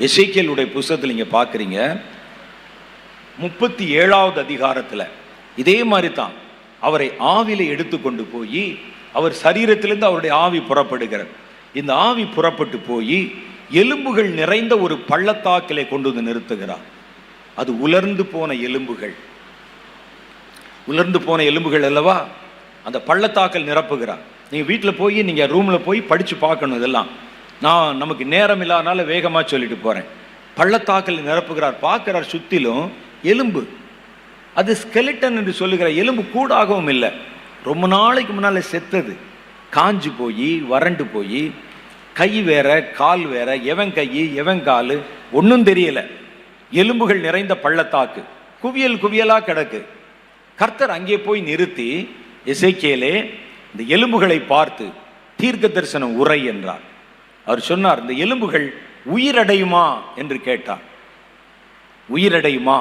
எசைக்கியலுடைய புஸ்தகத்தில் நீங்கள் பார்க்குறீங்க முப்பத்தி ஏழாவது அதிகாரத்தில் இதே மாதிரி தான் அவரை ஆவில எடுத்துக்கொண்டு போய் அவர் சரீரத்திலிருந்து அவருடைய ஆவி புறப்படுகிறது. இந்த ஆவி புறப்பட்டு போய் எலும்புகள் நிறைந்த ஒரு பள்ளத்தாக்கிலே கொண்டு வந்து நிறுத்துகிறார். அது உலர்ந்து போன எலும்புகள். உலர்ந்து போன எலும்புகள் அல்லவா? அந்த பள்ளத்தாக்கல் நிரப்புகிறார். நீங்கள் வீட்டில் போய் நீங்கள் ரூமில் போய் படித்து பார்க்கணும் இதெல்லாம். நான் நமக்கு நேரம் இல்லாதனால வேகமாக சொல்லிட்டு போகிறேன் பள்ளத்தாக்கல் நிரப்புகிறார் பார்க்குறார் சுற்றிலும் எலும்பு. அது ஸ்கெலிட்டன் என்று சொல்லுகிற எலும்பு கூடாகவும் இல்லை. ரொம்ப நாளைக்கு முன்னால் செத்தது. காஞ்சு போய் வறண்டு போய் கை வேற கால் வேற எவன் கை எவன் கால் ஒன்றும் தெரியலை. எலும்புகள் நிறைந்த பள்ளத்தாக்கு. குவியல் குவியலாக கிடக்கு. கர்த்தர் அங்கே போய் நிறுத்தி எசேக்கியேலே இந்த எலும்புகளை பார்த்து தீர்க்க தரிசனம் உரை என்றார். அவர் சொன்னார் இந்த எலும்புகள் உயிரடையுமா? என்று கேட்டார். உயிரடையுமா?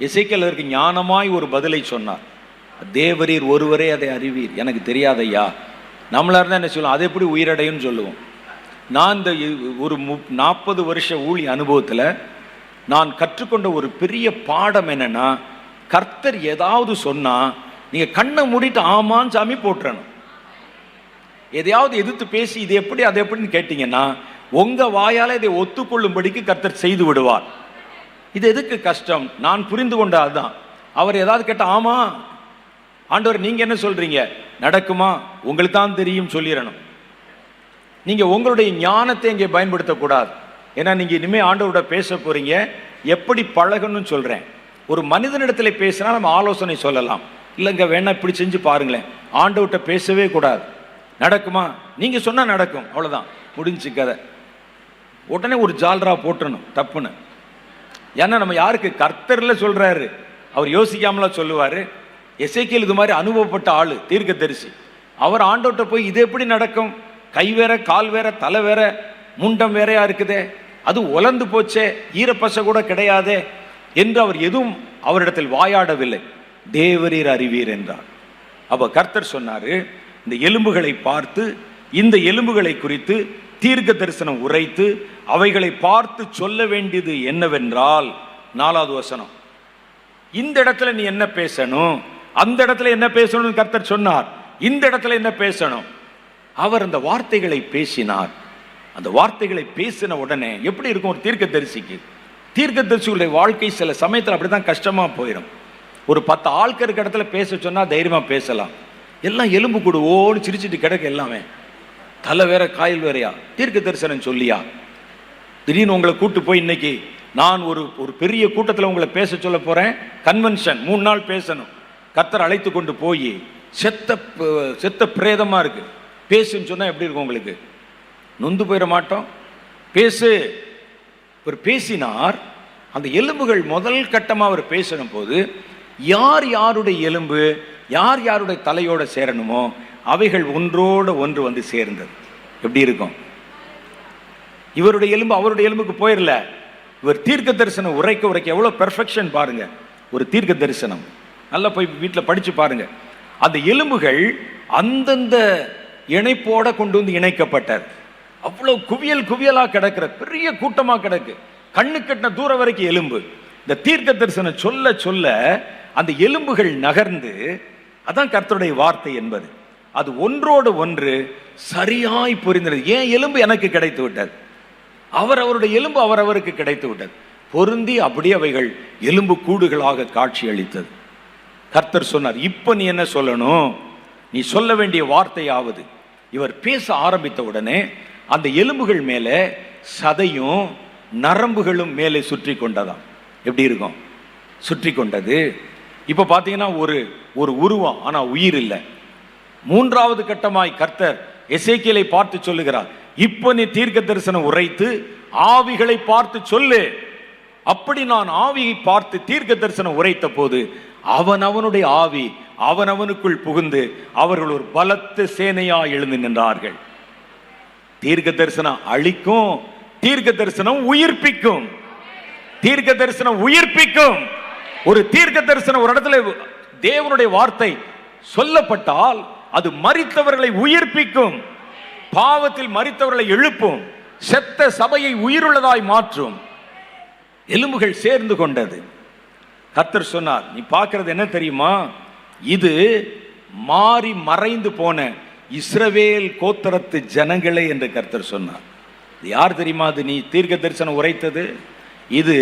இசைக்கல் அதற்கு ஞானமாய் ஒரு பதிலை சொன்னார். தேவரீர் ஒருவரே அதை அறிவீர். எனக்கு தெரியாதையா நம்மளா இருந்தால் என்ன சொல்லுவோம்? அதை எப்படி உயிரடையும்னு சொல்லுவோம். நான் இந்த ஒரு மு நாற்பது வருஷ ஊழி அனுபவத்தில் நான் கற்றுக்கொண்ட ஒரு பெரிய பாடம் என்னென்னா கர்த்தர் ஏதாவது சொன்னால் நீங்கள் கண்ணை மூடிட்டு ஆமான்னு சாமி போட்டுறணும் எதையாவது எதிர்த்து பேசி இது எப்படி அது எப்படின்னு கேட்டீங்கன்னா உங்க வாயால இதை ஒத்துக்கொள்ளும்படிக்கு கர்த்தர் செய்து விடுவார். இது எதுக்கு கஷ்டம்? நான் புரிந்து கொண்ட அதுதான். அவர் ஏதாவது கேட்டா ஆமா ஆண்டவர் நீங்க என்ன சொல்றீங்க? நடக்குமா? உங்களுக்கு தான் தெரியும் சொல்லிடணும். நீங்க உங்களுடைய ஞானத்தை இங்கே பயன்படுத்தக்கூடாது. ஏன்னா நீங்க இனிமே ஆண்டவரோட பேச போறீங்க. எப்படி பழகணும்னு சொல்றேன். ஒரு மனிதனிடத்துல பேசினா நம்ம ஆலோசனை சொல்லலாம். இல்லைங்க வேணா இப்படி செஞ்சு பாருங்களேன். ஆண்டவர்கிட்ட பேசவே கூடாது. நடக்குமா? நீங்க சொன்னா நடக்கும். அவ்வளவுதான். முடிஞ்சு கதை. உடனே ஒரு ஜால்ரா போட்டணும் தப்புன்னு. ஏன்னா நம்ம யாருக்கு? கர்த்தர்ல சொல்றாரு. அவர் யோசிக்காமலாம் சொல்லுவாரு. எசைக்கியல் இது மாதிரி அனுபவப்பட்ட ஆளு தீர்க்கதரிசி. அவர் ஆண்டோட்ட போய் இது எப்படி நடக்கும்? கை வேற கால் வேற தலை வேற முண்டம் வேறையா இருக்குதே. அது உலர்ந்து போச்சே. ஈரப்பசை கூட கிடையாதே. என்று அவர் எதுவும் அவரிடத்தில் வாயாடவில்லை. தேவரீர் அறிவீர் என்றார். அப்ப கர்த்தர் சொன்னாரு இந்த எலும்புகளை பார்த்து இந்த எலும்புகளை குறித்து தீர்க்க தரிசனம் உரைத்து அவைகளை பார்த்து சொல்ல வேண்டியது என்னவென்றால் நாலாவது வசனம். இந்த இடத்துல நீ என்ன பேசணும்? அந்த இடத்துல என்ன பேசணும்னு கர்த்தர் சொன்னார். இந்த இடத்துல என்ன பேசணும்? அவர் அந்த வார்த்தைகளை பேசினார். அந்த வார்த்தைகளை பேசின உடனே எப்படி இருக்கும் ஒரு தீர்க்க தரிசிக்கு தீர்க்க தரிசிகளுடைய வாழ்க்கை சில சமயத்தில் அப்படிதான் கஷ்டமாக போயிடும் ஒரு பத்து ஆட்கள் இடத்துல பேச சொன்னால் தைரியமாக பேசலாம். எல்லாம் எலும்பு கூடு ஓடு சிரிச்சிட்டு கிடக்கு எல்லாமே. தலை வேற காயில் வேறையா? தீர்க்க தரிசனம் சொல்லியா? திடீர்னு உங்களை கூட்டு போய் இன்னைக்கு நான் ஒரு ஒரு பெரிய கூட்டத்தில் உங்களை பேச சொல்ல போறேன். கன்வென்ஷன் மூணு நாள் பேசணும். கத்தர் அழைத்து கொண்டு போய் செத்த செத்த பிரேதமா இருக்கு. பேசுன்னு சொன்னா எப்படி இருக்கும் உங்களுக்கு? நொந்து போயிட மாட்டோம். பேசு. ஒரு பேசினார். அந்த எலும்புகள் முதல் கட்டமாக அவர் பேசின போது யார் யாருடைய எலும்பு? யார் யாருடைய தலையோட சேரணுமோ அவைகள் ஒன்றோட ஒன்று வந்து சேர்ந்தது. எப்படி இருக்கும்? இவருடைய எலும்பு அவருடைய எலும்புக்கு போயிடல இவர் தீர்க்க தரிசனம் உரைக்க உரைக்க எவ்வளோ பெர்ஃபெக்ஷன் பாருங்க. ஒரு தீர்க்க தரிசனம். நல்லா போய் வீட்டில் படித்து பாருங்க. அந்த எலும்புகள் அந்தந்த இணைப்போட கொண்டு வந்து இணைக்கப்பட்டது. அவ்வளோ குவியல் குவியலாக கிடக்கிற பெரிய கூட்டமாக கிடக்கு. கண்ணு கட்டின தூரம் வரைக்கும் எலும்பு. இந்த தீர்க்க தரிசனம் சொல்ல சொல்ல அந்த எலும்புகள் நகர்ந்து அதான் கர்த்தருடைய வார்த்தை என்பது. அது ஒன்றோடு ஒன்று சரியாய் புரிந்தது ஏன் எலும்பு எனக்கு கிடைத்து விட்டது? அவர் அவருடைய எலும்பு அவரவருக்கு கிடைத்து விட்டது. பொருந்தி அப்படியே அவைகள் எலும்பு கூடுகளாக காட்சி அளித்தது. கர்த்தர் சொன்னார் இப்போ நீ என்ன சொல்லணும்? நீ சொல்ல வேண்டிய வார்த்தையாவது. இவர் பேச ஆரம்பித்த உடனே அந்த எலும்புகள் மேலே சதையும் நரம்புகளும் மேலே சுற்றி கொண்டதாம். எப்படி இருக்கும்? சுற்றி கொண்டது. இப்போ பார்த்தீங்கன்னா ஒரு ஒரு உருவம் ஆனால் உயிர் இல்லை. மூன்றாவது கட்டமாய் கர்த்தர் எசேக்கியலை பார்த்து சொல்லுகிறார். இப்போ நீ தீர்க்க தரிசனம் உரைத்து ஆவிகளை பார்த்து சொல்லு. அப்படி நான் ஆவியை பார்த்து தீர்க்க தரிசனம் உரைத்த போது அவன் அவனுடைய ஆவி அவன் அவனுக்குள் புகுந்து அவர்கள் ஒரு பலத்த சேனையா எழுந்து நின்றார்கள். தீர்க்க தரிசனம் அழிக்கும் தீர்க்க தரிசனம் உயிர்ப்பிக்கும். தீர்க்க தரிசனம் உயிர்ப்பிக்கும். ஒரு தீர்க்க தரிசனம் ஒரு இடத்துல தேவனுடைய வார்த்தை சொல்லப்பட்டால் அது மறித்தவர்களை உயிர்ப்பிக்கும். பாவத்தில் மறித்தவர்களை எழுப்பும். செத்த சபையை உயிருள்ளதாய் மாற்றும். எலும்புகள் சேர்ந்து கொண்டது. கர்த்தர் சொன்னார் நீ பார்க்கறது என்ன தெரியுமா? இது மாறி மறைந்து போன இஸ்ரவேல் கோத்தரத்து ஜனங்களே என்று கர்த்தர் சொன்னார். யார் தெரியுமா? அது நீ தீர்க்க தரிசனம் உரைத்தது. இது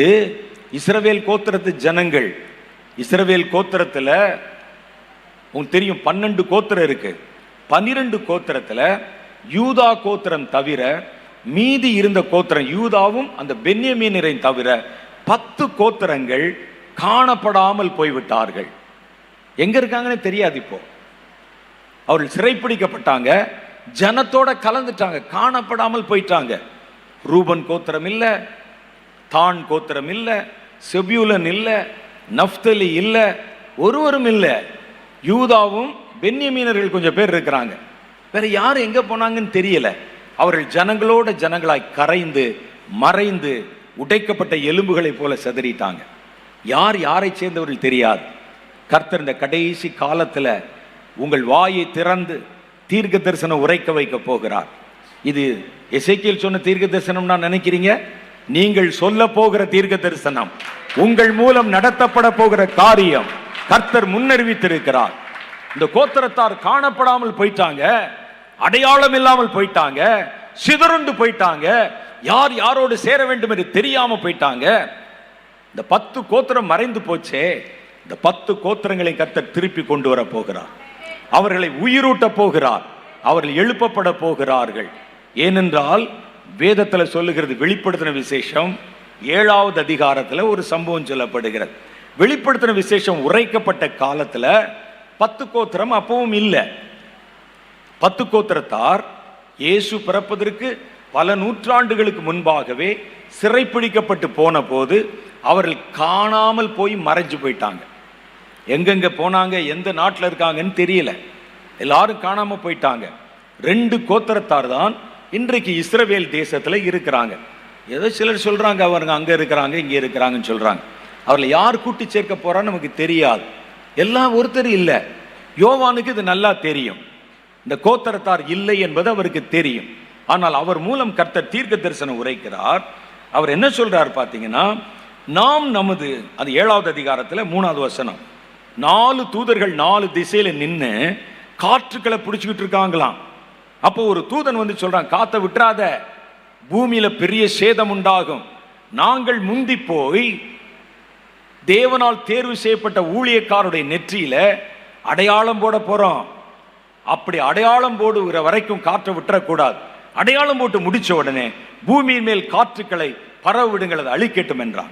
இஸ்ரவேல் கோத்திரத்து ஜனங்கள். இஸ்ரவேல் கோத்திரத்தில் உங்களுக்கு தெரியும் பன்னெண்டு கோத்திரம் இருக்கு. பன்னிரெண்டு கோத்திரத்தில் யூதா கோத்திரம் தவிர மீதி இருந்த கோத்திரம் யூதாவும் அந்த பென்யமீனரை தவிர பத்து கோத்திரங்கள் காணப்படாமல் போய்விட்டார்கள். எங்க இருக்காங்கன்னு தெரியாது இப்போ. அவர்கள் சிறைப்பிடிக்கப்பட்டாங்க. ஜனத்தோட கலந்துட்டாங்க. காணப்படாமல் போயிட்டாங்க. ரூபன் கோத்திரம் இல்லை தான் கோத்திரம் இல்லை செபியூலன் இல்லை நஃப்தலி இல்லை ஒருவரும் இல்லை. யூதாவும் பென்யமீனர்கள் கொஞ்சம் பேர் இருக்கிறாங்க. வேற யார் எங்கே போனாங்கன்னு தெரியல. அவர்கள் ஜனங்களோட ஜனங்களாய் கரைந்து மறைந்து உடைக்கப்பட்ட எலும்புகளைப் போல செதறிட்டாங்க. யார் யாரை சேர்ந்தவர்கள் தெரியாது. கர்த்தர் இந்த கடைசி காலத்தில் உங்கள் வாயை திறந்து தீர்க்க தரிசனம் உரைக்க வைக்க போகிறார். இது இசைக்கியல் சொன்ன தீர்க்க தரிசனம் நான் நினைக்கிறீங்க? நீங்கள் சொல்ல போகிற தீர்க்க தரிசனம் உங்கள் மூலம் நடத்தப்பட போகிற காரியம் கர்த்தர் முன்னறிவித்திருக்கிறார். இந்த கோத்திரத்தார் காணப்படாமல் போயிட்டாங்க அடையாளம் இல்லாமல் போயிட்டாங்க சிதறுண்டு போயிட்டாங்க யார் யாரோடு சேர வேண்டும் என்று தெரியாம போயிட்டாங்க. இந்த பத்து கோத்திரம் மறைந்து போச்சே இந்த பத்து கோத்திரங்களை கர்த்தர் திருப்பி கொண்டு வர போகிறார். அவர்களை உயிரூட்ட போகிறார் அவர்கள் எழுப்பப்பட போகிறார்கள். ஏனென்றால் வேதத்தில் சொல்லுகிறது வெளிப்படுத்தின விசேஷம் ஏழாவது அதிகாரத்தில் ஒரு சம்பவம் சொல்லப்படுகிறது. வெளிப்படுத்தின விசேஷம் உரைக்கப்பட்ட காலத்தில் பத்து கோத்திரம் அப்பவும் இல்லை. பத்து கோத்திரத்தார் இயேசு பிறப்பதற்கு பல நூற்றாண்டுகளுக்கு முன்பாகவே சிறைப்பிடிக்கப்பட்டு போன போது அவர்கள் காணாமல் போய் மறைஞ்சு போயிட்டாங்க. எங்கெங்க போனாங்க எந்த நாட்டில் இருக்காங்கன்னு தெரியல. எல்லாரும் காணாமல் போயிட்டாங்க. ரெண்டு கோத்திரத்தார் தான் இன்றைக்கு இஸ்ரவேல் தேசத்தில் இருக்கிறாங்க. ஏதோ சிலர் சொல்கிறாங்க அவங்க அங்கே இருக்கிறாங்க இங்கே இருக்கிறாங்கன்னு சொல்கிறாங்க அவர்களை யார் கூட்டி சேர்க்க போகிறான்னு நமக்கு தெரியாது. எல்லாம் ஒருத்தர் இல்லை. யோவானுக்கு இது நல்லா தெரியும். இந்த கோத்தரத்தார் இல்லை என்பது அவருக்கு தெரியும். ஆனால் அவர் மூலம் கர்த்தர் தீர்க்க தரிசனம் உரைக்கிறார். அவர் என்ன சொல்கிறார் பார்த்தீங்கன்னா நாம் நமது அது ஏழாவது அதிகாரத்தில் மூணாவது வசனம். நாலு தூதர்கள் நாலு திசையில் நின்று காற்றுக்களை பிடிச்சிக்கிட்டு இருக்காங்களாம். அப்போ ஒரு தூதன் வந்து சொல்றான் காத்த விட்டுறாத பூமியில பெரிய சேதம் உண்டாகும். நாங்கள் முந்தி போய் தேவனால் தேர்வு செய்யப்பட்ட ஊழியக்காருடைய நெற்றியில அடையாளம் போட போறோம். அப்படி அடையாளம் போடுகிற வரைக்கும் காற்றை விட்டுறக்கூடாது. அடையாளம் போட்டு முடிச்ச உடனே பூமியின் மேல் காற்றுக்களை பரவ விடுங்கள் அதை அழிக்கட்டும் என்றான்.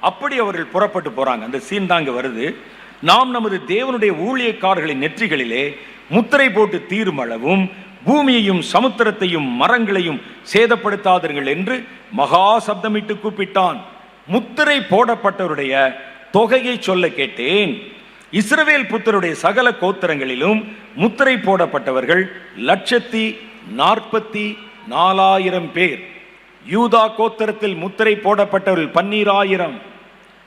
அப்படி அவர்கள் புறப்பட்டு போறாங்க. அந்த சீன் தாங்க வருது. நாம் நமது தேவனுடைய ஊழியக்காரர்களின் நெற்றிகளிலே முத்திரை போட்டு தீருமளவும் பூமியையும் சமுத்திரத்தையும் மரங்களையும் சேதப்படுத்தாதீர்கள் என்று மகா சப்தமிட்டு கூப்பிட்டான். முத்திரை போடப்பட்டவருடைய தொகையை சொல்ல கேட்டேன். இஸ்ரவேல் புத்தருடைய சகல கோத்திரங்களிலும் முத்திரை போடப்பட்டவர்கள் லட்சத்தி நாற்பத்தி நாலாயிரம் பேர். யூதா கோத்திரத்தில் முத்திரை போடப்பட்டவர்கள் பன்னீராயிரம்.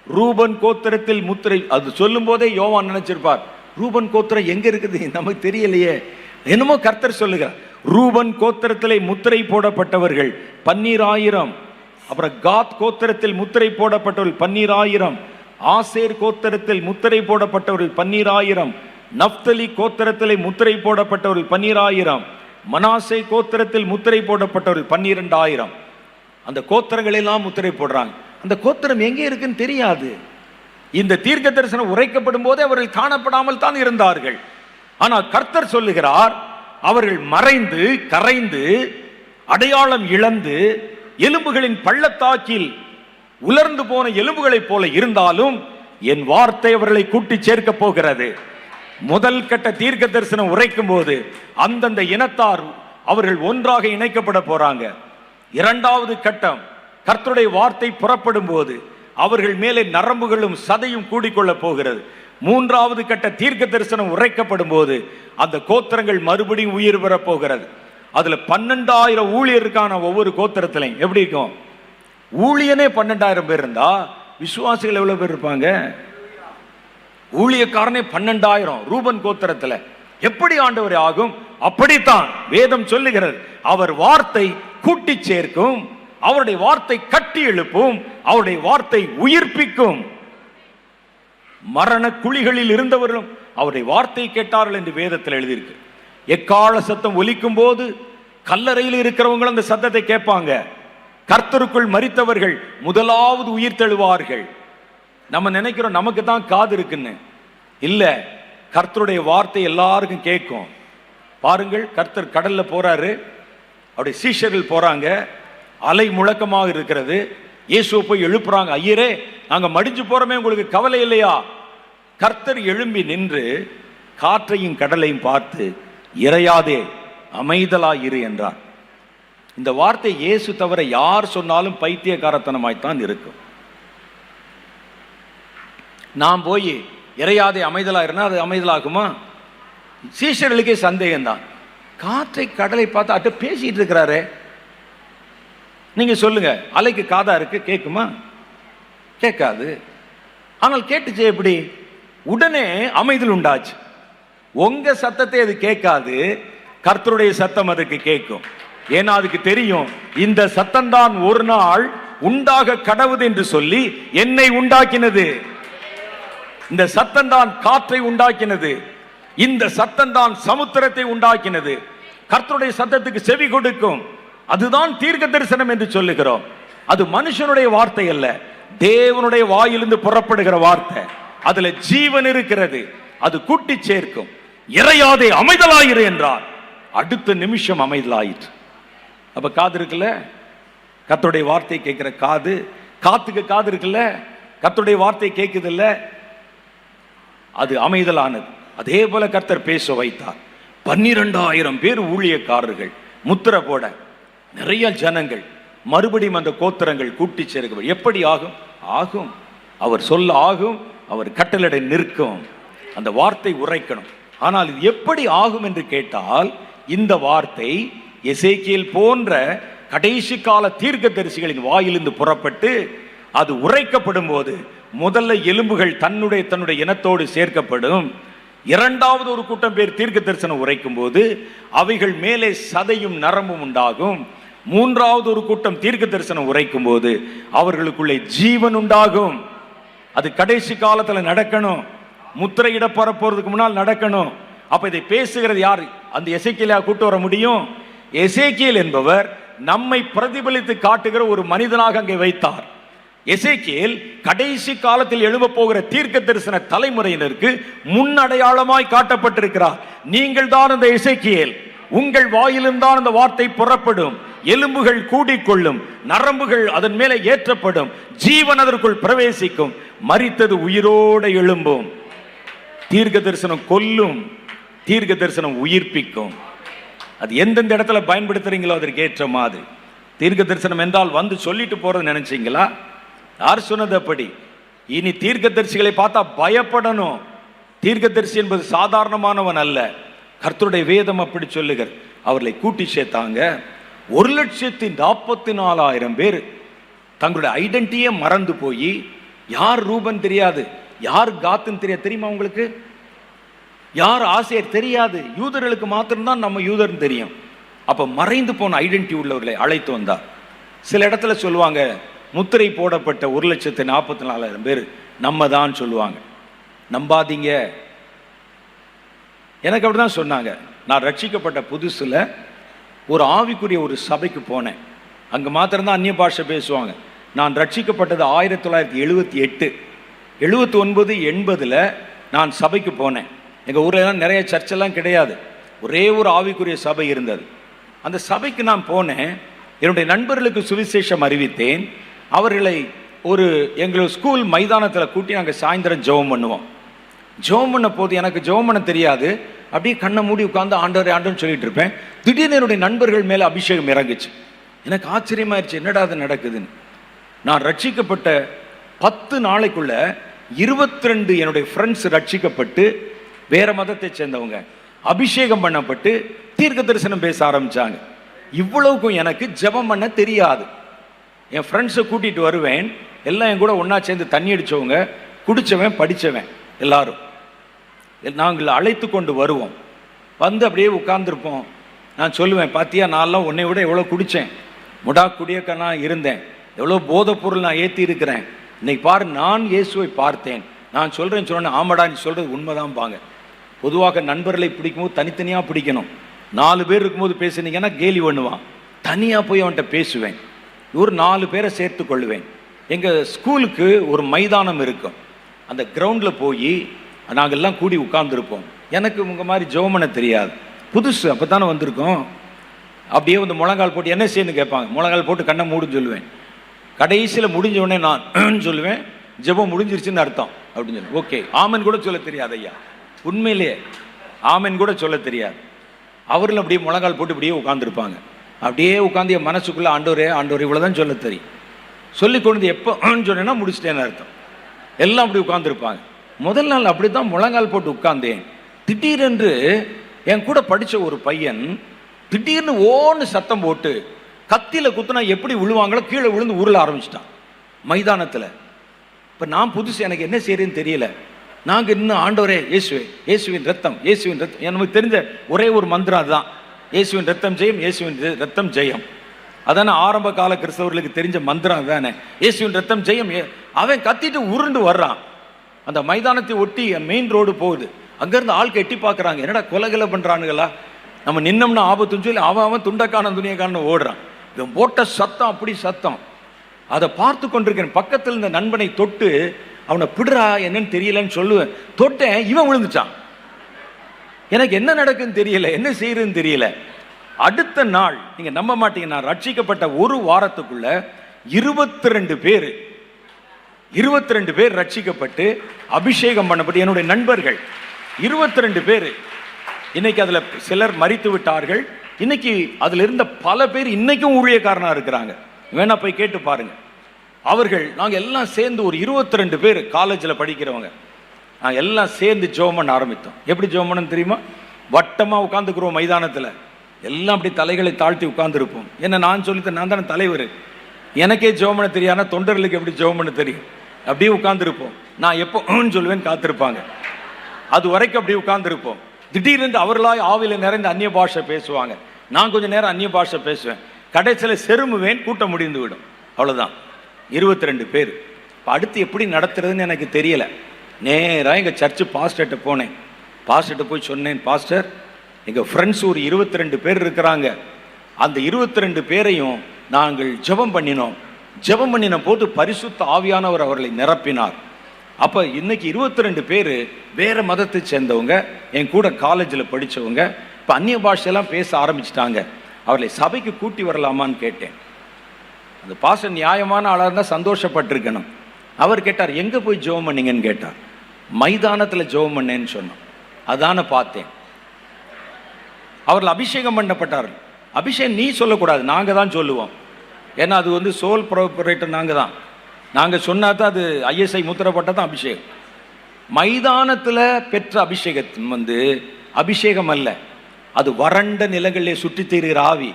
ரூபன் கோத்திரத்தில் முத்திரை அது சொல்லும் போதே யோவான் நினைச்சிருப்பார். ரூபன் கோத்திரம் எங்க இருக்குது? நமக்கு தெரியலையே. என்னமோ கர்த்தர் சொல்லுகிறார். ரூபன் கோத்திரத்திலே முத்திரை போடப்பட்டவர்கள் பன்னீராயிரம். அப்புறம் காத் கோத்திரத்தில் முத்திரை போடப்பட்டவர்கள் பன்னீராயிரம். ஆசேர் கோத்திரத்தில் முத்திரை போடப்பட்டவர்கள் பன்னீராயிரம். நப்தலி கோத்திரத்திலே முத்திரை போடப்பட்டவர்கள் பன்னீராயிரம். மனாசை கோத்திரத்தில் முத்திரை போடப்பட்டவர்கள் பன்னிரெண்டாயிரம். அந்த கோத்திரங்கள் எல்லாம் முத்திரை போடுறாங்க. அந்த கோத்திரம் எங்கே இருக்குன்னு தெரியாது. இந்த தீர்க்க தரிசனம் உரைக்கப்படும் போதே அவர்கள் காணப்படாமல் தான் இருந்தார்கள். ஆனால் கர்த்தர் சொல்லுகிறார் அவர்கள் மறைந்து கரைந்து அடையாளம் இழந்து எலும்புகளின் பள்ளத்தாக்கில் உலர்ந்து போன எலும்புகளைப் போல இருந்தாலும் என் வார்த்தை அவர்களை கூட்டி சேர்க்க போகிறது. முதல் கட்ட தீர்க்க தரிசனம் உரைக்கும் போது அந்தந்த இனத்தார் அவர்கள் ஒன்றாக இணைக்கப்பட போறாங்க. இரண்டாவது கட்டம் கர்த்தருடைய வார்த்தை புறப்படும் போது அவர்கள் மேலே நரம்புகளும் சதையும் கூடிக்கொள்ள போகிறது. மூன்றாவது கட்ட தீர்க்க தரிசனம் உரைக்கப்படும் போது அந்த கோத்திரங்கள் மறுபடியும் உயிர் பெறப் போகிறது அதுல பன்னெண்டாயிரம் ஊழியர் இருக்கான ஒவ்வொரு கோத்திரத்திலையும். எப்படி இருக்கும்? ஊழியனே பன்னெண்டாயிரம் பேர் இருந்தா விசுவாசிகள் எவ்வளவு பேர் இருப்பாங்க? ஊழியக்காரனே பன்னெண்டாயிரம் ரூபன் கோத்திரத்துல. எப்படி ஆண்டவரே ஆகும்? அப்படித்தான் வேதம் சொல்லுகிறது. அவர் வார்த்தை கூட்டி சேர்க்கும் அவருடைய வார்த்தை கட்டி எழுப்பும் அவருடைய வார்த்தை உயிர்ப்பிக்கும். மரண குழிகளில் இருந்தவர்களும் அவருடைய வார்த்தை கேட்டார்கள் என்று வேதத்தில் எழுதியிருக்கு. எக்கால சத்தம் ஒலிக்கும் போது கல்லறையில் இருக்கிறவங்களும் அந்த சத்தத்தை கேட்பாங்க. கர்த்தருக்குள் மறித்தவர்கள் முதலாவது உயிர் தெழுவார்கள். நம்ம நினைக்கிறோம் நமக்கு தான் காது இருக்குன்னு. இல்ல கர்த்தருடைய வார்த்தை எல்லாருக்கும் கேட்கும். பாருங்கள் கர்த்தர் கடல்ல போறாரு. அவருடைய சீஷர்கள் போறாங்க. அலை முழக்கமாக இருக்கிறது. இயேசுவை போய் எழுப்புறாங்க ஐயரே நாங்கள் மடிஞ்சு போகிறோமே உங்களுக்கு கவலை இல்லையா? கர்த்தர் எழும்பி நின்று காற்றையும் கடலையும் பார்த்து இறையாதே அமைதலாயிரு என்றார். இந்த வார்த்தை இயேசு தவிர யார் சொன்னாலும் பைத்தியகாரத்தனமாய்த்தான் இருக்கும். நான் போய் இறையாதே அமைதலா அது அமைதலாகுமா? சீஷர்களுக்கே சந்தேகம்தான். காற்றை கடலை பார்த்து அட்ட பேசிட்டு இருக்கிறாரே. நீங்க சொல்லுங்க அலைக்கு காதா இருக்கு கேட்குமா கேட்காது. ஆனால் கேட்டுச்சு எப்படி? உடனே அமைதல் உண்டாச்சு. உங்க சத்தத்தை அது கேட்காது கர்த்தருடைய சத்தம் அதுக்கு கேட்கும். ஏன்னா அதுக்கு தெரியும் இந்த சத்தம்தான் ஒரு நாள் உண்டாக கடவுது என்று சொல்லி என்னை உண்டாக்கினது. இந்த சத்தம் தான் காற்றை உண்டாக்கினது. இந்த சத்தம் தான் சமுத்திரத்தை உண்டாக்கினது. கர்த்தருடைய சத்தத்துக்கு செவி கொடுக்கும். அதுதான் தீர்க்க தரிசனம் என்று சொல்லுகிறோம். அது மனுஷனுடைய வார்த்தை அல்ல. தேவனுடைய வாயிலிருந்து புறப்படுகிற வார்த்தை. அதுல ஜீவன் இருக்கிறது. அது கூட்டி சேர்க்கும். இறையாதே அமைதலாயிரு என்றார். அடுத்த நிமிஷம் அமைதலாயிற்று. அப்ப காது இருக்குல்ல? கத்துடைய வார்த்தை கேட்கிற காது. காத்துக்கு காது இருக்குல்ல? கத்துடைய வார்த்தை கேட்குது இல்ல? அது அமைதலானது. அதே போல கர்த்தர் பேச வைத்தார். பன்னிரெண்டாயிரம் பேர் ஊழியக்காரர்கள். முத்திர போட. நிறைய ஜனங்கள் மறுபடியும் அந்த கோத்திரங்கள் கூட்டி சேர்க்க எப்படி ஆகும்? ஆகும். அவர் சொல்ல ஆகும் அவர் கட்டளடை நிற்கும். அந்த வார்த்தை உரைக்கணும். ஆனால் இது எப்படி ஆகும் என்று கேட்டால் இந்த வார்த்தை எசேக்கியல் போன்ற கடைசி கால தீர்க்க தரிசிகளின் வாயிலிருந்து புறப்பட்டு அது உரைக்கப்படும் போது முதல்ல எலும்புகள் தன்னுடைய தன்னுடைய இனத்தோடு சேர்க்கப்படும். இரண்டாவது ஒரு கூட்டம் பேர் தீர்க்க தரிசனம் உரைக்கும் போது அவைகள் மேலே சதையும் நரம்பும் உண்டாகும். மூன்றாவது ஒரு கூட்டம் தீர்க்க தரிசனம் உரைக்கும் போது அவர்களுக்குள்ளே ஜீவன் உண்டாகும். அது கடைசி காலத்தில் நடக்கணும். முத்திரையிட போறதுக்கு முன்னால் நடக்கணும். அப்ப இதை பேசுகிறது யார்? அந்த எசேக்கியலா கூட்டு வர முடியும்? எசேக்கியல் என்பவர் நம்மை பிரதிபலித்து காட்டுகிற ஒரு மனிதனாக அங்கே வைத்தார். எசேக்கியேல் கடைசி காலத்தில் எழும்ப போகிற தீர்க்க தரிசன தலைமுறையினருக்கு முன்னடையாளமாய் காட்டப்பட்டிருக்கிறார். நீங்கள் தான் அந்த இசைக்கியல் உங்கள் வாயிலிருந்தான் அந்த வார்த்தை புறப்படும். எலும்புகள் கூடிக்கொள்ளும் நரம்புகள் அதன் மேலே ஏற்றப்படும் ஜீவன் அதற்குள் பிரவேசிக்கும் மறித்தது உயிரோடு எழும்பும். தீர்க்க தரிசனம் கொல்லும் தீர்க்க தரிசனம் உயிர்ப்பிக்கும். அது எந்தெந்த இடத்துல பயன்படுத்துறீங்களோ அதற்கு ஏற்ற மாதிரி. தீர்க்க தரிசனம் என்றால் வந்து சொல்லிட்டு போறது நினைச்சீங்களா? யார் சொன்னது அப்படி இனி தீர்க்க தரிசிகளை பார்த்தா பயப்படணும். தீர்க்க தரிசி என்பது சாதாரணமானவன் அல்ல. கர்த்தருடைய வேதம் அப்படி சொல்லுகிறது. அவர்களை கூட்டி சேர்த்தாங்க. ஒரு லட்சத்தி நாற்பத்தி நாலாயிரம் பேர் தங்களுடைய ஐடென்டிட்டியே மறந்து போய் யார் ரூபன் தெரியாது யார் காத்துன்னு தெரியாது. தெரியுமா உங்களுக்கு? யார் ஆசிரியர் தெரியாது. யூதர்களுக்கு மாத்திரம்தான் நம்ம யூதர்னு தெரியும். அப்போ மறைந்து போன ஐடென்டிட்டி உள்ளவர்களை அழைத்து வந்தார். சில இடத்துல சொல்லுவாங்க முத்திரை போடப்பட்ட ஒரு லட்சத்து நாற்பத்தி நாலாயிரம் பேர் நம்ம தான் சொல்லுவாங்க. நம்பாதீங்க. எனக்கு அப்படிதான் சொன்னாங்க. நான் ரட்சிக்கப்பட்ட புதுசுல ஒரு ஆவிக்குரிய ஒரு சபைக்கு போனேன். அங்கே மாத்திரம்தான் அந்நிய பாஷை பேசுவாங்க. நான் ரட்சிக்கப்பட்டது ஆயிரத்தி தொள்ளாயிரத்தி எழுபத்தி எட்டு. எழுபத்தி ஒன்பது எண்பதில் நான் சபைக்கு போனேன். எங்கள் ஊரில் நிறைய சர்ச்செல்லாம் கிடையாது. ஒரே ஒரு ஆவிக்குரிய சபை இருந்தது. அந்த சபைக்கு நான் போனேன். என்னுடைய நண்பர்களுக்கு சுவிசேஷம் அறிவித்தேன். அவர்களை ஒரு எங்கள் ஸ்கூல் மைதானத்தில் கூட்டி நாங்கள் சாயந்தரம் ஜெபம் பண்ணுவோம். ஜெபம் பண்ண போது எனக்கு ஜெபம் பண்ண தெரியாது. அப்படியே கண்ணை மூடி உட்காந்து ஆண்டவர் ஆண்டோன்னு சொல்லிட்டு இருப்பேன். திடீர்னு என்னுடைய நண்பர்கள் மேலே அபிஷேகம் இறங்குச்சு. எனக்கு ஆச்சரியமாயிருச்சு என்னடா அது நடக்குதுன்னு. நான் ரட்சிக்கப்பட்ட பத்து நாளைக்குள்ள இருபத்தி ரெண்டு என்னுடைய ஃப்ரெண்ட்ஸ் ரட்சிக்கப்பட்டு வேற மதத்தை சேர்ந்தவங்க. அபிஷேகம் பண்ணப்பட்டு தீர்க்க தரிசனம் பேச ஆரம்பிச்சாங்க. இவ்வளவுக்கும் எனக்கு ஜெபம் பண்ண தெரியாது. என் ஃப்ரெண்ட்ஸை கூட்டிட்டு வருவேன். எல்லாம் என் கூட ஒண்ணா சேர்ந்து தண்ணி அடிச்சவங்க குடிச்சவன் படிச்சவன் எல்லாரும். நாங்கள் அழைத்து கொண்டு வருவோம். வந்து அப்படியே உட்கார்ந்துருப்போம். நான் சொல்லுவேன் பாத்தியா நான்லாம் உன்னை விட எவ்வளோ குடித்தேன் முடா குடியக்கனா இருந்தேன். எவ்வளோ போதைப்பொருள் நான் ஏற்றி இருக்கிறேன். இன்னைக்கு பாரு நான் இயேசுவை பார்த்தேன். நான் சொல்கிறேன்னு சொன்னேன் ஆமடா நீ சொல்கிறது உண்மைதான் பாங்க பொதுவாக நண்பர்களை பிடிக்கும்போது தனித்தனியாக பிடிக்கணும். நாலு பேர் இருக்கும்போது பேசுனீங்கன்னா கேலி பண்ணுவான். தனியாக போய் அவன்கிட்ட பேசுவேன். ஒரு நாலு பேரை சேர்த்து கொள்வேன் எங்கள் ஸ்கூலுக்கு ஒரு மைதானம் இருக்கும். அந்த கிரவுண்டில் போய் நாங்கள்லாம் கூடி உட்கார்ந்துருப்போம். எனக்கு உங்கள் மாதிரி ஜோமனை தெரியாது. புதுசு அப்போ தானே வந்திருக்கோம். அப்படியே வந்து முழங்கால் போட்டு என்ன செய்யணும்னு கேட்பாங்க. முழங்கால் போட்டு கண்ணை மூடுன்னு சொல்லுவேன். கடைசியில் முடிஞ்ச உடனே நான் சொல்லுவேன். ஜெபம் முடிஞ்சிருச்சுன்னு அர்த்தம். அப்படின்னு சொல்லி ஓகே. ஆமன் கூட சொல்ல தெரியாது ஐயா. உண்மையிலேயே ஆமன் கூட சொல்ல தெரியாது. அவர்கள் அப்படியே முழங்கால் போட்டு இப்படியே உட்காந்துருப்பாங்க அப்படியே உட்காந்து என் மனசுக்குள்ளே ஆண்டோரே ஆண்டோர் இவ்வளோ தான் சொல்ல தெரியும். சொல்லி கொண்டு எப்போ சொன்னேன்னா முடிச்சிட்டேன்னு அர்த்தம். எல்லாம் அப்படி உட்காந்துருப்பாங்க முதல் நாள் அப்படி தான் முழங்கால் போட்டு உட்கார்ந்தேன். திடீரென்று என் கூட படித்த ஒரு பையன் திடீர்னு ஓன்னு சத்தம் போட்டு கத்தியில் குத்துனா எப்படி விழுவாங்களோ கீழே விழுந்து உருள ஆரம்பிச்சிட்டான். மைதானத்தில். இப்போ நான் புதுசு எனக்கு என்ன செய்யறேன்னு தெரியல. நாங்கள் இன்னும் ஆண்டவரே இயேசுவே இயேசுவின் ரத்தம் இயேசுவின் ரத்தம் எனக்கு தெரிஞ்ச ஒரே ஒரு மந்திரம் அதுதான். இயேசுவின் ரத்தம் ஜெயம் இயேசுவின் ரத்தம் ஜெயம். அதானே ஆரம்ப கால கிறிஸ்தவர்களுக்கு தெரிஞ்ச மந்திரம் தானே இயேசுவின் ரத்தம் ஜெயம் ஏ- அவன் கத்திட்டு உருண்டு வர்றான். அந்த மைதானத்தை ஒட்டி மெயின் ரோடு போகுது. அங்கேருந்து ஆள் எட்டி பார்க்குறாங்க. என்னடா கொலகலை பண்ணுறானுங்களா நம்ம நின்னோம்னா ஆபத்துன்னு சொல்லி அவன் அவன் துண்டக்கான துணியக்கான ஓடுறான். இவன் போட்ட சத்தம் அப்படி சத்தம். அதை பார்த்து கொண்டிருக்கிறேன் பக்கத்தில் இந்த நண்பனை தொட்டு அவனை பிடுறா என்னன்னு தெரியலன்னு சொல்லுவேன். தொட்டேன் இவன் விழுந்துச்சான் எனக்கு என்ன நடக்குன்னு தெரியல என்ன செய்யறதுன்னு தெரியல. அடுத்த நாள் நீங்க நம்ப மாட்டீங்க நான் ரட்சிக்கப்பட்ட ஒரு வாரத்துக்குள்ள இருபத்தி ரெண்டு பேர் இருபத்தி ரெண்டு பேர் ரட்சிக்கப்பட்டு அபிஷேகம் பண்ணப்பட்டு என்னுடைய நண்பர்கள். இருபத்தி ரெண்டு பேர். இன்னைக்கு அதில் சிலர் மறித்து விட்டார்கள். இன்னைக்கு அதில் இருந்த பல பேர் இன்னைக்கும் ஊழியக்காரனாக இருக்கிறாங்க. வேணா போய் கேட்டு பாருங்க. அவர்கள் நாங்கள் எல்லாம் சேர்ந்து ஒரு இருபத்தி ரெண்டு பேர் காலேஜில் படிக்கிறவங்க. நாங்கள் எல்லாம் சேர்ந்து ஜோம் பண்ண ஆரம்பித்தோம். எப்படி ஜோம் பண்ணு தெரியுமா? வட்டமாக உட்காந்துக்கிறோம் மைதானத்தில். எல்லாம் அப்படி தலைகளை தாழ்த்தி உட்காந்துருப்போம் என்ன நான் சொல்லித்தேன் நான் தானே தலைவர். எனக்கே ஜெபம் பண்ண தெரியாதுன்னா தொண்டர்களுக்கு எப்படி ஜெபம் பண்ண தெரியும்? அப்படியே உட்கார்ந்துருப்போம். நான் எப்போ சொல்லுவேன் காத்திருப்பாங்க. அது வரைக்கும் அப்படியே உட்கார்ந்துருப்போம். திடீர்னு அவர்களாய் ஆவில நிறைந்த அந்நிய பாஷை பேசுவாங்க. நான் கொஞ்ச நேரம் அந்நிய பாஷை பேசுவேன். கடைசியில் செருமுவேன் கூட்டம் முடிந்து விடும். அவ்வளோதான் இருபத்தி ரெண்டு பேர். இப்போ அடுத்து எப்படி நடத்துறதுன்னு எனக்கு தெரியல. நேராக எங்கள் சர்ச்சு பாஸ்டர்கிட்ட போனேன். பாஸ்டர்கிட்ட போய் சொன்னேன் பாஸ்டர் எங்கள் ஃப்ரெண்ட்ஸ் ஒரு இருபத்தி ரெண்டு பேர் இருக்கிறாங்க. அந்த இருபத்தி ரெண்டு பேரையும் நாங்கள் ஜெபம் பண்ணினோம். ஜெபம் பண்ணின போது பரிசுத்த ஆவியானவர் அவர்களை நிரப்பினார். அப்போ இன்னைக்கு இருபத்தி ரெண்டு பேர் வேற மதத்தை சேர்ந்தவங்க என் கூட காலேஜில் படித்தவங்க இப்போ அந்நிய பாஷையெல்லாம் பேச ஆரம்பிச்சிட்டாங்க. அவர்களை சபைக்கு கூட்டி வரலாமான்னு கேட்டேன். அந்த பாச நியாயமான ஆளாக இருந்தால் சந்தோஷப்பட்டிருக்கணும். அவர் கேட்டார் எங்கே போய் ஜெபம் பண்ணீங்கன்னு? கேட்டார். மைதானத்தில் ஜெபம் பண்ணேன்னு சொன்னோம். அதான பார்த்தேன். அவர்கள் அபிஷேகம் பண்ணப்பட்டார்கள். அபிஷேகம் நீ சொல்லக்கூடாது நாங்கள் தான் சொல்லுவோம். ஏன்னா அது வந்து சோல் ப்ரோபரேட்டர் நாங்கள் தான் நாங்கள் சொன்னா தான் அது ஐஎஸ்ஐ முத்திரப்பட்ட தான் அபிஷேகம். மைதானத்தில் பெற்ற அபிஷேகம் வந்து அபிஷேகம் அல்ல. அது வறண்ட நிலங்களிலே சுற்றி திரிகிற ஆவி.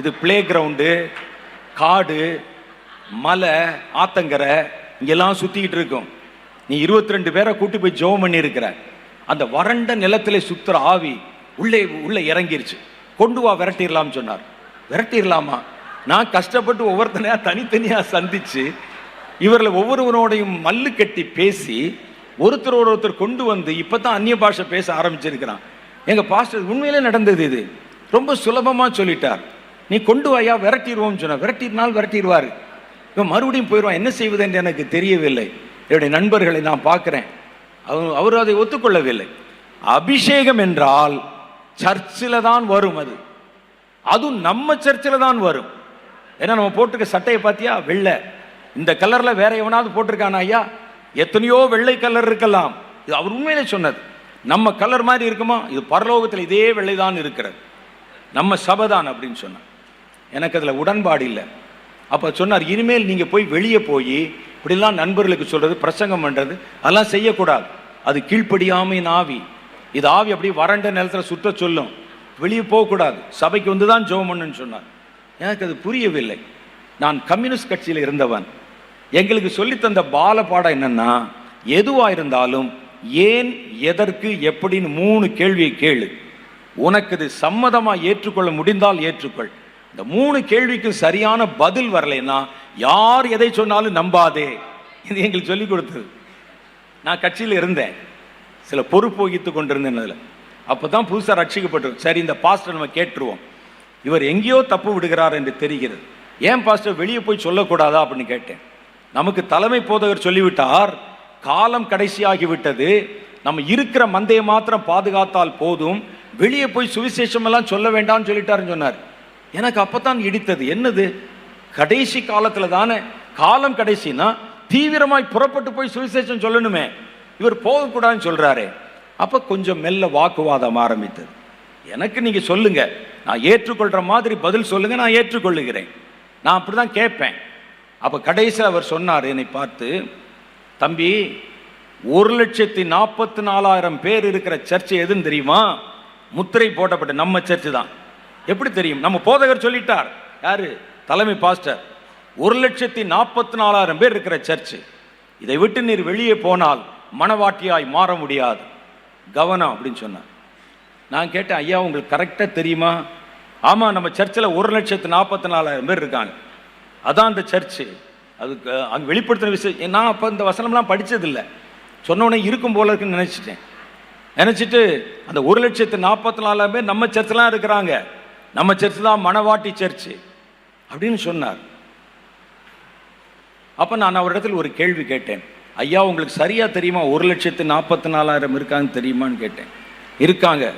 இது பிளே கிரவுண்டு காடு மலை ஆத்தங்கரை இங்கெல்லாம் சுற்றிக்கிட்டு இருக்கும். நீ இருபத்தி ரெண்டு பேரை கூட்டி போய் ஜெபம் பண்ணியிருக்கிற. அந்த வறண்ட நிலத்திலே சுற்றுற ஆவி உள்ளே உள்ளே இறங்கிருச்சு. கொண்டு வா விரட்டிடலாம்னு சொன்னார். விரட்டிடலாமா? நான் கஷ்டப்பட்டு ஒவ்வொருத்தனையாக தனித்தனியாக சந்தித்து இவர்களை ஒவ்வொருவரோடையும் மல்லு கட்டி பேசி ஒருத்தர் ஒருத்தர் கொண்டு வந்து இப்போ தான் அந்நிய பாஷை பேச ஆரம்பிச்சிருக்கிறான். எங்கள் பாஸ்டர் உண்மையிலே நடந்தது இது. ரொம்ப சுலபமாக சொல்லிட்டார். நீ கொண்டு வாயா விரட்டிடுவோம்னு சொன்னால் விரட்டினால் விரட்டிடுவார். இப்போ மறுபடியும் போயிடுவான். என்ன செய்வது என்று எனக்கு தெரியவில்லை. என்னுடைய நண்பர்களை நான் பார்க்குறேன். அவர் அவர் அதை ஒத்துக்கொள்ளவில்லை. அபிஷேகம் என்றால் சர்ச்சில் தான் வரும் அது. அதுவும் நம்ம சர்ச்சில் தான் வரும். ஏன்னா நம்ம போட்டிருக்க சட்டையை பார்த்தியா வெள்ளை. இந்த கலரில் வேற எவனாவது போட்டிருக்கானா ஐயா? எத்தனையோ வெள்ளை கலர் இருக்கலாம். இது அவர் உண்மையிலே சொன்னது. நம்ம கலர் மாதிரி இருக்குமா? இது பரலோகத்தில் இதே வெள்ளை தான் இருக்கிறது. நம்ம சபை தான் அப்படின்னு சொன்னார். எனக்கு அதில் உடன்பாடு இல்லை. அப்போ சொன்னார் இனிமேல் நீங்கள் போய் வெளியே போய் இப்படிலாம் நண்பர்களுக்கு சொல்கிறது பிரசங்கம் பண்ணுறது அதெல்லாம் செய்யக்கூடாது. அது கீழ்ப்படியாமையின் ஆவி. இது ஆவி அப்படியே வறண்ட நிலத்தில் சுற்ற சொல்லும். வெளியே போகக்கூடாது. சபைக்கு வந்து தான் ஜோம் பண்ணுன்னு சொன்னார். எனக்கு அது புரியவில்லை. நான் கம்யூனிஸ்ட் கட்சியில் இருந்தவன். எங்களுக்கு சொல்லித்தந்த பால பாடம் என்னன்னா எதுவாக இருந்தாலும் ஏன் எதற்கு எப்படின்னு மூணு கேள்வியை கேளு. உனக்கு இது சம்மதமாக ஏற்றுக்கொள்ள முடிந்தால் ஏற்றுக்கொள். இந்த மூணு கேள்விக்கும் சரியான பதில் வரலைன்னா யார் எதை சொன்னாலும் நம்பாதே. இது எங்களுக்கு சொல்லிக் கொடுத்தது. நான் கட்சியில் இருந்தேன். சில பொறுப்பு வகித்து கொண்டிருந்தேன் அதில். அப்போ தான் புதுசாக ரட்சிக்கப்பட்டிருக்கும் சரி இந்த பாஸ்டர் நம்ம கேட்டுருவோம். இவர் எங்கேயோ தப்பு விடுகிறார் என்று தெரிகிறது. ஏன் பாஸ்டர் வெளியே போய் சொல்லக்கூடாதா அப்படின்னு கேட்டேன். நமக்கு தலைமை போதகர் சொல்லிவிட்டார் காலம் கடைசியாகிவிட்டது நம்ம இருக்கிற மந்தையை மாத்திரம் பாதுகாத்தால் போதும் வெளியே போய் சுவிசேஷம் எல்லாம் சொல்ல வேண்டாம்னு சொல்லிட்டாருன்னு சொன்னார். எனக்கு அப்பதான் இடித்தது. என்னது? கடைசி காலத்துல தானே காலம் கடைசினா தீவிரமாய் புறப்பட்டு போய் சுவிசேஷம் சொல்லணுமே. இவர் போகக்கூடாதுன்னு சொல்றாரே. அப்ப கொஞ்சம் மெல்ல வாக்குவாதம் ஆரம்பித்தது. எனக்கு நீங்க சொல்லுங்க. நான் ஏற்றுக்கொள்கிற மாதிரி பதில் சொல்லுங்க நான் ஏற்றுக்கொள்ளுகிறேன். நான் அப்படிதான் கேட்பேன். அப்போ கடைசியில் அவர் சொன்னார் என்னை பார்த்து தம்பி ஒரு லட்சத்தி நாற்பத்தி நாலாயிரம் பேர் இருக்கிற சர்ச் எதுன்னு தெரியுமா? முத்திரை போட்டப்பட்ட நம்ம சர்ச் தான். எப்படி தெரியும்? நம்ம போதகர் சொல்லிட்டார். யாரு? தலைமை பாஸ்டர். ஒரு லட்சத்தி நாற்பத்தி நாலாயிரம் பேர் இருக்கிற சர்ச் இதை விட்டு நீர் வெளியே போனால் மனவாட்டியாய் மாற முடியாது. கவனம் அப்படின்னு சொன்னார். நான் கேட்டேன் ஐயா உங்களுக்கு கரெக்டாக தெரியுமா? ஆமாம் நம்ம சர்ச்சில் ஒரு லட்சத்து நாற்பத்தி நாலாயிரம் பேர் இருக்காங்க. அதான் அந்த சர்ச்சு. அதுக்கு அங்கே வெளிப்படுத்தின விஷயம் நான் அப்போ இந்த வசனம்லாம் படித்ததில்லை சொன்னோடனே இருக்கும் போல இருக்குன்னு நினச்சிட்டேன். நினச்சிட்டு அந்த ஒரு லட்சத்து நாற்பத்தி நாலாயிரம் பேர் நம்ம சர்ச்செலாம் இருக்கிறாங்க. நம்ம சர்ச் தான் மணவாட்டி சர்ச்சு அப்படின்னு சொன்னார். அப்போ நான் அவரிடத்தில் ஒரு கேள்வி கேட்டேன். ஐயா உங்களுக்கு சரியாக தெரியுமா ஒரு லட்சத்து நாற்பத்தி நாலாயிரம் இருக்காங்க தெரியுமான்னு கேட்டேன். இருக்காங்க.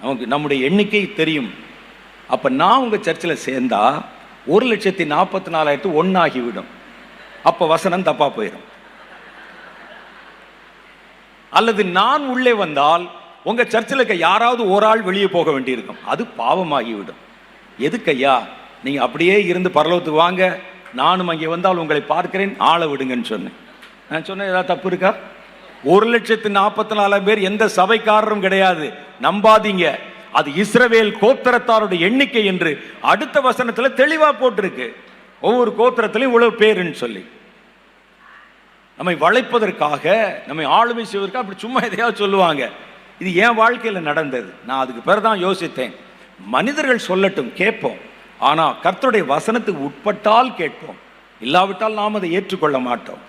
அவங்க நம்முடைய எண்ணிக்கை தெரியும். அப்போ நான் உங்கள் சர்ச்சில் சேர்ந்தா ஒரு லட்சத்தி நாற்பத்தி நாலாயிரத்து ஒன்றாகிவிடும் அப்போ வசனம் தப்பாக போயிடும் அல்லது நான் உள்ளே வந்தால் உங்கள் சர்ச்சில் இருக்க யாராவது ஒரு ஆள் வெளியே போக வேண்டியிருக்கும். அது பாவமாகிவிடும். எதுக்கையா நீங்கள் அப்படியே இருந்து பரலோகத்துக்கு வாங்க. நானும் அங்கே வந்தால் உங்களை பார்க்கிறேன். ஆளை விடுங்கன்னு சொன்னேன். நான் சொன்னேன் ஏதாவது தப்பு இருக்கா? ஒரு லட்சத்து நாற்பத்தி நாலாயிரம் பேர் எந்த சபைக்காரரும் கிடையாது. நம்பாதீங்க. அது இஸ்ரவேல் கோத்திரத்தாருடைய எண்ணிக்கை என்று அடுத்த வசனத்துல தெளிவா போட்டிருக்கு. ஒவ்வொரு கோத்திரத்திலையும் இவ்வளவு பேருன்னு சொல்லி. நம்மை வளைப்பதற்காக நம்மை ஆளுமை செய்வதற்காக அப்படி சும்மா எதையாவது சொல்லுவாங்க. இது என் வாழ்க்கையில் நடந்தது. நான் அதுக்கு பிறகு தான் யோசித்தேன். மனிதர்கள் சொல்லட்டும் கேட்போம். ஆனால் கர்த்தருடைய வசனத்துக்கு உட்பட்டால் கேட்போம். இல்லாவிட்டால் நாம் அதை ஏற்றுக்கொள்ள மாட்டோம்.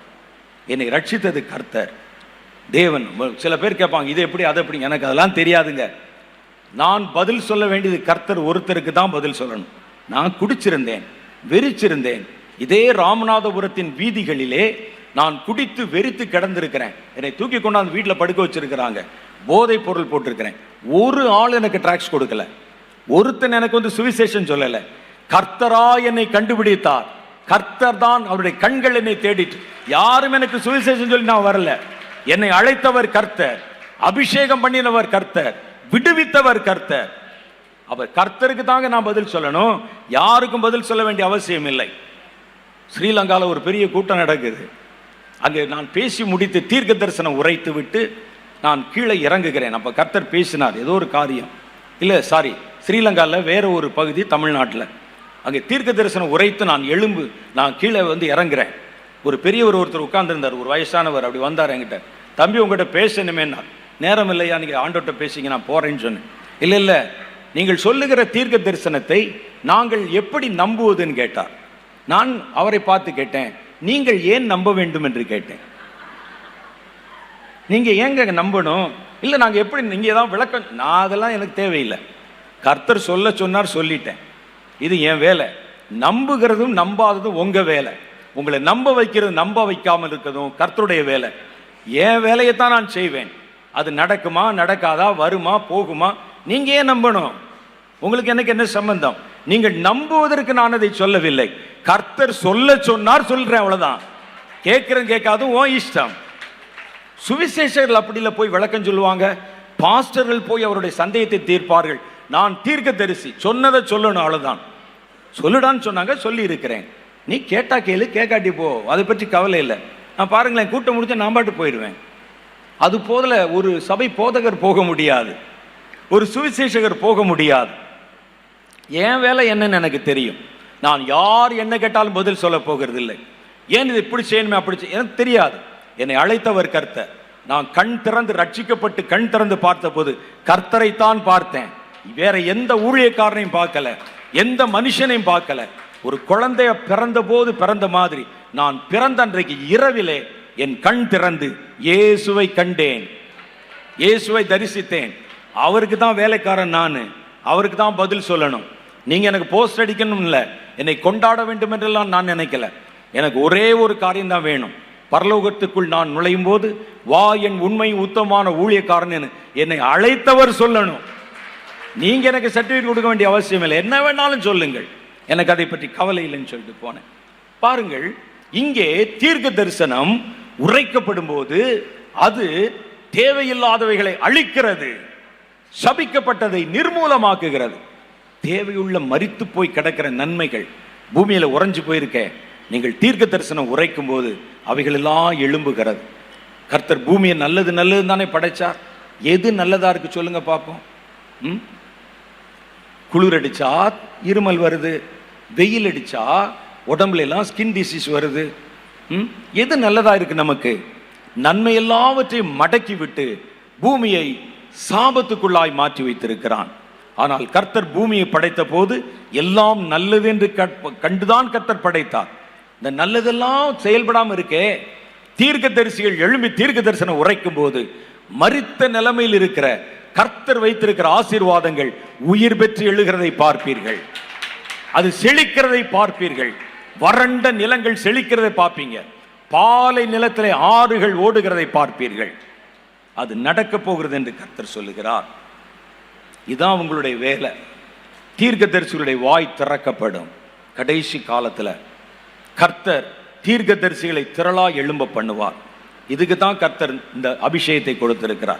என்னை ரட்சித்தது கர்த்தர். தேவன் சில பேர் கேட்பாங்க இது எப்படி அது எப்படி? எனக்கு அதெல்லாம் தெரியாதுங்க. நான் பதில் சொல்ல வேண்டியது கர்த்தர் ஒருத்தருக்கு தான் பதில் சொல்லணும். நான் குடிச்சிருந்தேன் வெறிச்சிருந்தேன். இதே ராமநாதபுரத்தின் வீதிகளிலே நான் குடித்து வெறித்து கிடந்திருக்கிறேன். என்னை தூக்கி கொண்டாந்து வீட்டில் படுக்க வச்சிருக்கிறாங்க. போதை பொருள் போட்டிருக்கிறேன். ஒரு ஆள் எனக்கு ட்ராக்ஸ் கொடுக்கல. ஒருத்தன் எனக்கு வந்து சுவிசேஷன் சொல்லலை. கர்த்தரா என்னை கண்டுபிடித்தார். கர்த்தர் தான் அவருடைய கண்கள் என்னை தேடிட்டு யாரும் எனக்கு சுவிசேஷன் சொல்லி நான் வரல. என்னை அழைத்தவர் கர்த்தர். அபிஷேகம் பண்ணினவர் கர்த்தர். விடுவித்தவர் கர்த்தர். அவர் கர்த்தருக்கு தாங்க நான் பதில் சொல்லணும். யாருக்கும் பதில் சொல்ல வேண்டிய அவசியம் இல்லை. ஸ்ரீலங்காவில் ஒரு பெரிய கூட்டம் நடக்குது. அங்கே நான் பேசி முடித்து தீர்க்க தரிசனம் உரைத்து விட்டு நான் கீழே இறங்குகிறேன். அப்போ கர்த்தர் பேசினார் ஏதோ ஒரு காரியம். இல்லை சாரி ஸ்ரீலங்காவில் வேற ஒரு பகுதி தமிழ்நாட்டில். அங்கே தீர்க்க தரிசனம் உரைத்து நான் எழும்பு நான் கீழே வந்து இறங்குறேன். ஒரு பெரியவர் ஒருத்தர் உட்கார்ந்துருந்தார் ஒரு வயசானவர் அப்படி வந்தார் என்கிட்ட. தம்பி உங்ககிட்ட பேசணுமேன்னார். நேரம் இல்லையா நீங்கள் ஆண்டோட்ட பேசிங்க நான் போகிறேன்னு சொன்னேன். இல்லை இல்லை. நீங்கள் சொல்லுகிற தீர்க்க தரிசனத்தை நாங்கள் எப்படி நம்புவதுன்னு கேட்டார். நான் அவரை பார்த்து கேட்டேன் நீங்கள் ஏன் நம்ப வேண்டும்? என்று கேட்டேன். நீங்கள் ஏங்க நம்பணும்? இல்லை நாங்கள் எப்படி நீங்கள் ஏதாவது விளக்கம்? நான் அதெல்லாம் எனக்கு தேவையில்லை. கர்த்தர் சொல்ல சொன்னார் சொல்லிட்டேன். இது என் வேலை. நம்புகிறதும் நம்பாததும் உங்கள் வேலை. உங்களை நம்ப வைக்கிறது நம்ப வைக்காமல் இருக்கிறதும் கர்த்தருடைய வேலை. என் வேலையை தான் நான் செய்வேன். அது நடக்குமா நடக்காதா வருமா போகுமா நீங்கள் ஏன் நம்பணும்? உங்களுக்கு எனக்கு என்ன சம்பந்தம்? நீங்கள் நம்புவதற்கு நான் அதை சொல்லவில்லை. கர்த்தர் சொல்ல சொன்னார் சொல்கிறேன் அவ்வளோதான் கேட்குறேன் கேட்காதும் ஓ இஷ்டம். சுவிசேஷர்கள் அப்படியில் போய் விளக்கம் சொல்லுவாங்க. பாஸ்டர்கள் போய் அவருடைய சந்தேகத்தை தீர்ப்பார்கள். நான் தீர்க்க தரிசி சொன்னதை சொல்லணும் அவ்வளோதான் சொல்லுடான்னு சொன்னாங்க சொல்லி இருக்கிறேன் நீ கேட்டா கேளு கேட்காட்டி போ. அதை பற்றி கவலை இல்லை. நான் பாருங்களேன் கூட்டம் முடிச்சு நான் பாட்டு போயிடுவேன். அது போல ஒரு சபை போதகர் போக முடியாது. ஒரு சுவிசேஷகர் போக முடியாது. என் வேலை என்னன்னு எனக்கு தெரியும். நான் யார் என்ன கேட்டாலும் பதில் சொல்ல போகிறது இல்லை ஏன் இது இப்படி செய்யணுமே அப்படி செய்ய எனக்கு தெரியாது. என்னை அழைத்தவர் கர்த்தர். நான் கண் திறந்து ரட்சிக்கப்பட்டு கண் திறந்து பார்த்தபோது கர்த்தரைத்தான் பார்த்தேன். வேற எந்த ஊழியக்காரனையும் பார்க்கல. எந்த மனுஷனையும் பார்க்கல. ஒரு குழந்தைய பிறந்த போது பிறந்த மாதிரி. நான் பிறந்த அன்றைக்கு இரவிலே என் கண் திறந்து இயேசுவை கண்டேன். இயேசுவை தரிசித்தேன். அவருக்கு தான் வேலைக்காரன் நான். அவருக்கு தான் பதில் சொல்லணும். நீங்கள் எனக்கு போஸ்ட் அடிக்கணும் இல்லை என்னை கொண்டாட வேண்டும் என்றெல்லாம் நான் நினைக்கல. எனக்கு ஒரே ஒரு காரியம் தான் வேணும். பரலோகத்துக்குள் நான் நுழையும் போது வா என் உண்மை உத்தமமான ஊழியக்காரன் என்னை அழைத்தவர் சொல்லணும். நீங்க எனக்கு சர்டிஃபிகேட் கொடுக்க வேண்டிய அவசியம் இல்லை. என்ன வேணாலும் சொல்லுங்கள். எனக்கு அதை பற்றி கவலை இல்லைன்னு சொல்லிட்டு போனேன். பாருங்கள் இங்கே தீர்க்க தரிசனம் உரைக்கப்படும் போது அது தேவையில்லாதவைகளை அழிக்கிறது சபிக்கப்பட்டதை நிர்மூலமாக்குகிறது. தேவையுள்ள மரித்து போய் கிடக்கிற நன்மைகள் பூமியில உறைஞ்சு போயிருக்க. நீங்கள் தீர்க்க தரிசனம் உரைக்கும் போது அவைகளெல்லாம் எழும்புகிறது. கர்த்தர் பூமியை நல்லது நல்லது தானே படைச்சார். எது நல்லதா இருக்கு சொல்லுங்க பார்ப்போம். ம்? குளிர் அடிச்சா இருமல் வருது வெயில் அடிச்சா உடம்புல எல்லாம் ஸ்கின் டிசீஸ் வருது. எது நல்லதா இருக்கு நமக்கு? நன்மை எல்லாவற்றையும் மடக்கி விட்டு பூமியை சாபத்துக்குள்ளாய் மாற்றி வைத்திருக்கிறான். ஆனால் கர்த்தர் பூமியை படைத்த போது எல்லாம் நல்லது என்று கற்ப- கண்டுதான் கர்த்தர் படைத்தார். இந்த நல்லதெல்லாம் செயல்படாமல் இருக்கே. தீர்க்க தரிசிகள் எழும்பி தீர்க்க தரிசனம் உரைக்கும் போது மறித்த நிலைமையில் இருக்கிற கர்த்தர் வைத்திருக்கிற ஆசீர்வாதங்கள் உயிர் பெற்று எழுகிறதை பார்ப்பீர்கள். அது செழிக்கிறதை பார்ப்பீர்கள். வறண்ட நிலங்கள் செழிக்கிறதை பார்ப்பீங்க. பாலை நிலத்திலே ஆறுகள் ஓடுகிறதை பார்ப்பீர்கள். அது நடக்க போகிறது என்று கர்த்தர் சொல்லுகிறார். இதுதான் உங்களுடைய வேலை. தீர்க்க தரிசிகளுடைய வாய் திறக்கப்படும். கடைசி காலத்துல கர்த்தர் தீர்க்க தரிசிகளை திரளா எழும்ப பண்ணுவார். இதுக்கு தான் கர்த்தர் இந்த அபிஷேகத்தை கொடுத்திருக்கிறார்.